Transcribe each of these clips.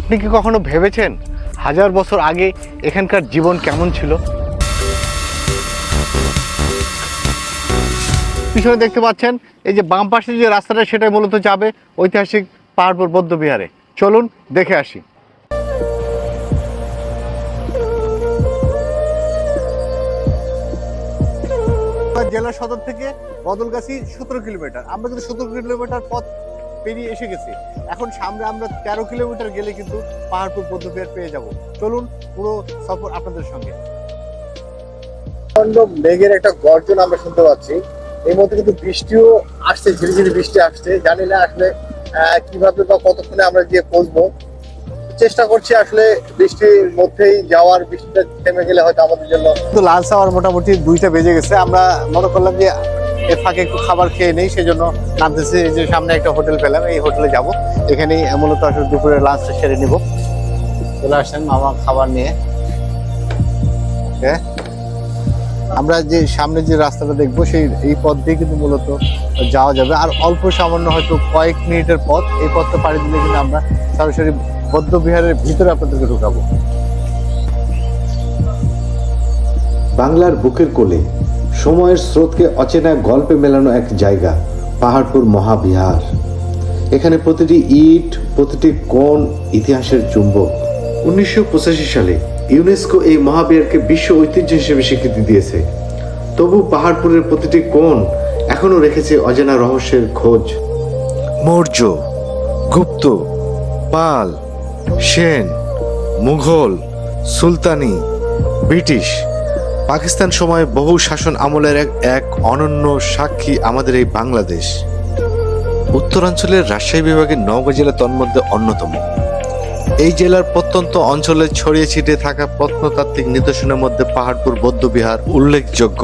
আপনি কি কখনো ভেবেছেন হাজার বছর আগে এখানকার জীবন কেমন ছিল? পিছনে দেখতে পাচ্ছেন, এই যে বাম পাশে যে রাস্তাটা সেটা মূলত যাবে ঐতিহাসিক পাহাড়পুর বৌদ্ধ বিহারে চলুন দেখে আসি। জেলা সদর থেকে বদলগাছি সতেরো কিলোমিটার। আমরা কিন্তু সতেরো কিলোমিটার পথ পেরিয়ে এসে গেছি। এখন সামনে আমরা তেরো কিলোমিটার গেলে কিন্তু পাহাড়পুর বৌদ্ধবিহার পেয়ে যাব। চলুন পুরো সফর আপনাদের সঙ্গে। প্রচণ্ড মেঘের একটা গর্জন আমরা শুনতে পাচ্ছি। এর মধ্যে কিন্তু বৃষ্টিও আসছে, ঝিরিঝিরি বৃষ্টি আসছে। জানি না আসলে কীভাবে বা কতক্ষণে আমরা গিয়ে পৌঁছবো। চেষ্টা করছি আসলে বৃষ্টির মধ্যেই যাওয়ার বৃষ্টিটা থেমে গেলে হয়তো আমাদের জন্য তো লাল সাওয়ার মোটামুটি দুইটা বেজে গেছে। আমরা মনে করলাম যে এর ফাঁকে একটু খাবার খেয়ে নেই সেই জন্য নামতেছি যে সামনে একটা হোটেল পেলাম, এই হোটেলে যাব। এখানেই মূলত আসলে দুপুরে লাঞ্চটা সেরে নিব। চলে আসছেন মামা খাবার নিয়ে। Okay? আমরা যে সামনে যে রাস্তাটা দেখব, সেই, এই পথ দিয়ে কিন্তু মূলত যাওয়া যাবে। আর অল্প সামান্য হয়তো কয়েক মিনিটের পথ, এই পথটা পাড়ি দিলে কিন্তু আমরা সরাসরি বৌদ্ধ বিহারের ভিতরে আপনাদেরকে ঢুকাবো। বাংলার বুকের কোলে, সময়ের স্রোতকে অচেনা গল্পে মেলানো এক জায়গা, পাহাড়পুর মহাবিহার। এখানে প্রতিটি ইট, প্রতিটি কোণ, ইতিহাসের চুম্বক। উনিশশো পঁচাশি সালে ইউনেস্কো এই মহাবিহারকে বিশ্ব ঐতিহ্য হিসেবে স্বীকৃতি দিয়েছে। তবু পাহাড়পুরের প্রতিটি কোণ এখনও রেখেছে অজানা রহস্যের খোঁজ। মৌর্য, গুপ্ত, পাল, সেন, মুঘল, সুলতানি, ব্রিটিশ, পাকিস্তান সময়ে বহু শাসন আমলের এক এক অনন্য সাক্ষী আমাদের এই বাংলাদেশ। উত্তরাঞ্চলের রাজশাহী বিভাগের নওগাঁ জেলা তন্মধ্যে অন্যতম। এই জেলার প্রত্যন্ত অঞ্চলে ছড়িয়ে ছিটিয়ে থাকা প্রত্নতাত্ত্বিক নিদর্শনের মধ্যে পাহাড়পুর, বৌদ্ধবিহার উল্লেখযোগ্য।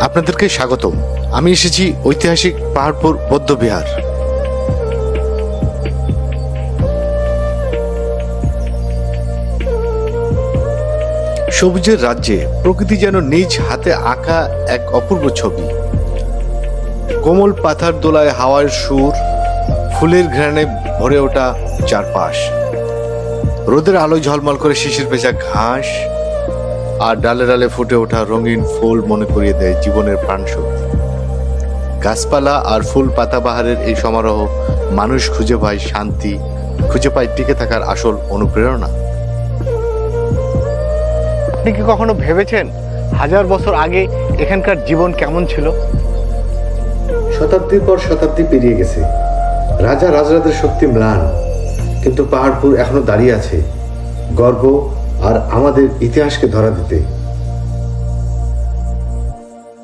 আপনাদেরকে স্বাগতম। আমি এসেছি ঐতিহাসিক পাহাড়পুর, বৌদ্ধবিহার। সবুজের রাজ্যে প্রকৃতি যেন নিজ হাতে আঁকা এক অপূর্ব ছবি। কোমল পাথার দোলায় হাওয়ার সুর, ফুলের ঘ্রাণে ভরে ওঠা চারপাশ। রোদের আলো ঝলমল করে শিশির পেঁচা ঘাস আর ডালে ডালে ফুটে ওঠা রঙিন ফুল মনে করিয়ে দেয় জীবনের প্রাণ শক্তি গাছপালা আর ফুল পাতাবাহারের এই সমারোহ মানুষ খুঁজে পায় শান্তি, খুঁজে পায় টিকে থাকার আসল অনুপ্রেরণা। আপনি কি কখনো ভেবেছেন হাজার বছর আগে এখানকার জীবন কেমন ছিল? শতাব্দীর পর শতাব্দী পেরিয়ে গেছে। রাজা রাজরাদের শক্তি ম্লান। কিন্তু পাহাড়পুর এখনও দাঁড়িয়ে আছে। গর্ব আর আমাদের ইতিহাসকে ধরা দিতে।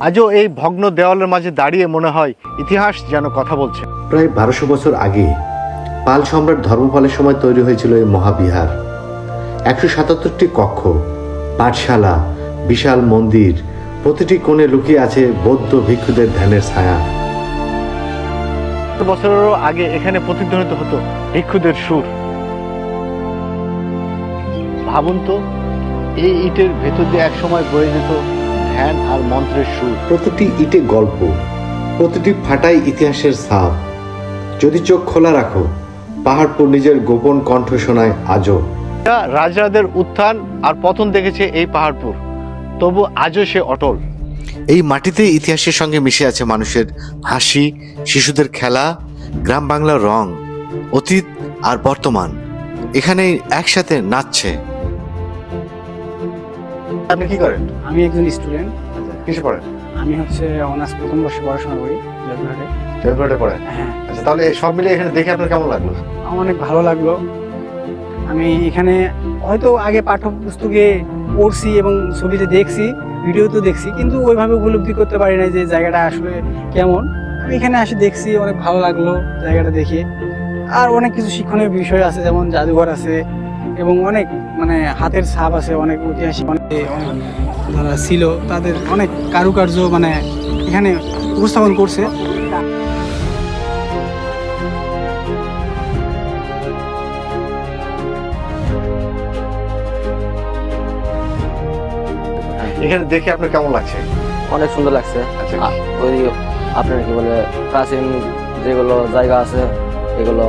আজও এই ভগ্ন দেওয়ালের মাঝে দাঁড়িয়ে মনে হয় ইতিহাস যেন কথা বলছে। প্রায় বারোশো বছর আগে পাল সম্রাট ধর্মপালের সময় তৈরি হয়েছিল এই মহাবিহার। একশো সাতাত্তরটি কক্ষ পাঠশালা বিশাল মন্দির প্রতিটি কোণে লুকিয়ে আছে বৌদ্ধ ভিক্ষুদের ধ্যানের ছায়া। বছরেরও আগে এখানে প্রতিধ্বনিত হতো ভিক্ষুদের সুর। ভাবুন তো এই ইটের ভেতর দিয়ে একসময় বয়ে যেত ধ্যান আর মন্ত্রের সুর। প্রতিটি ইটে গল্প প্রতিটি ফাটাই ইতিহাসের ছাপ। যদি চোখ খোলা রাখো পাহাড়পুর নিজের গোপন কণ্ঠ শোনায় আজও। রাজাদের উত্থান আর পতন দেখেছে এই পাহাড়পুর তবু আজও সে অটল। এই মাটিতে ইতিহাসের সঙ্গে মিশে আছে মানুষের হাসি শিশুদের খেলা গ্রাম বাংলার রং অতীত আর বর্তমান। এখানে একসাথে নাচছে। আপনি কি করেন? আমি একজন স্টুডেন্ট। কিছু করেন আমি হচ্ছে অনার্স প্রথম বর্ষে পড়াশোনা করি জয়পুরহাটে। জয়পুরহাটে পড়েন? হ্যাঁ। আচ্ছা তাহলে সব মিলে এখানে দেখে আপনার কেমন লাগল? আমার অনেক ভালো লাগল। আমি এখানে হয়তো আগে পাঠ্যপুস্তকে পড়ছি এবং ছবিতে দেখছি। ভিডিওতে দেখছি, কিন্তু ওইভাবে উপলব্ধি করতে পারি না যে জায়গাটা আসলে কেমন। আমি এখানে আসে দেখছি, অনেক ভালো লাগল জায়গাটা দেখে। আর অনেক কিছু শিক্ষণীয় বিষয় আছে, যেমন জাদুঘর আছে, এবং অনেক মানে হাতের ছাপ আছে, অনেক ঐতিহাসিক যারা ছিল, তাদের অনেক কারুকার্য মানে এখানে উপস্থাপন করছে। এখানে দেখে আপনার কেমন লাগছে? অনেক সুন্দর লাগছে। আচ্ছা। ওই আপনার কি বলে প্রাচীন যেগুলো জায়গা আছে এগুলো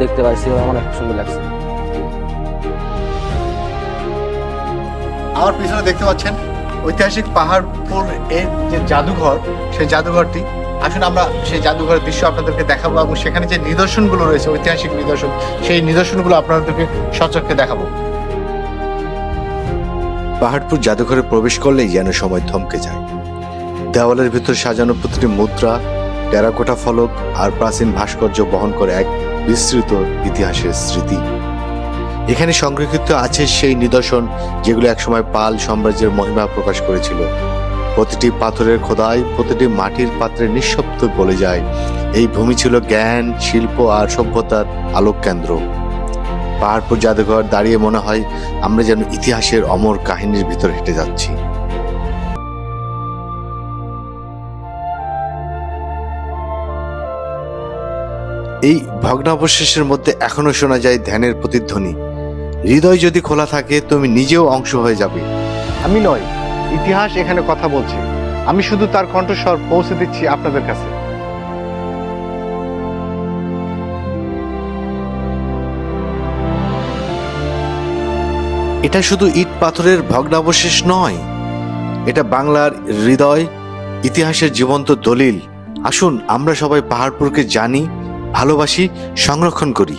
দেখতে পাইছি অনেক সুন্দর লাগছে। আমার পিছনে দেখতে পাচ্ছেন ঐতিহাসিক পাহাড়পুর এর যে জাদুঘর সেই জাদুঘরটি। আসুন আমরা সেই জাদুঘরের দৃশ্য আপনাদেরকে দেখাবো এবং সেখানে যে নিদর্শনগুলো রয়েছে ঐতিহাসিক নিদর্শন সেই নিদর্শনগুলো আপনাদেরকে সচক্ষে দেখাবো। পাহাড়পুর জাদুঘরে প্রবেশ করলেই যেন সময় থমকে যায়। দেওয়ালের ভিতর সাজানো প্রতিটি মুদ্রা, টেরাকোটা ফলক আর প্রাচীন ভাস্কর্য বহন করে এক বিস্তৃত ইতিহাসের স্মৃতি। এখানে সংরক্ষিত আছে সেই নিদর্শন যেগুলো একসময় পাল সাম্রাজ্যের মহিমা প্রকাশ করেছিল। প্রতিটি পাথরের খোদাই প্রতিটি মাটির পাত্রে নিঃশব্দ বলে যায়। এই ভূমি ছিল জ্ঞান, শিল্প আর সভ্যতার আলোক কেন্দ্র পাহাড়পুর জাদুঘর দাঁড়িয়ে মনে হয় আমরা যেন ইতিহাসের অমর কাহিনীর ভিতর হেঁটে যাচ্ছি। এই ভগ্নাবশেষের মধ্যে এখনও শোনা যায় ধ্যানের প্রতিধ্বনি। হৃদয় যদি খোলা থাকে, তুমি নিজেও অংশ হয়ে যাবে। আমি নয়, ইতিহাস এখানে কথা বলছে। আমি শুধু তার কণ্ঠস্বর পৌঁছে দিচ্ছি আপনাদের কাছে। এটা শুধু ইট পাথরের ভগ্নাবশেষ নয়, এটা বাংলার হৃদয়, ইতিহাসের জীবন্ত দলিল। আসুন আমরা সবাই পাহাড়পুরকে জানি, ভালোবাসি, সংরক্ষণ করি।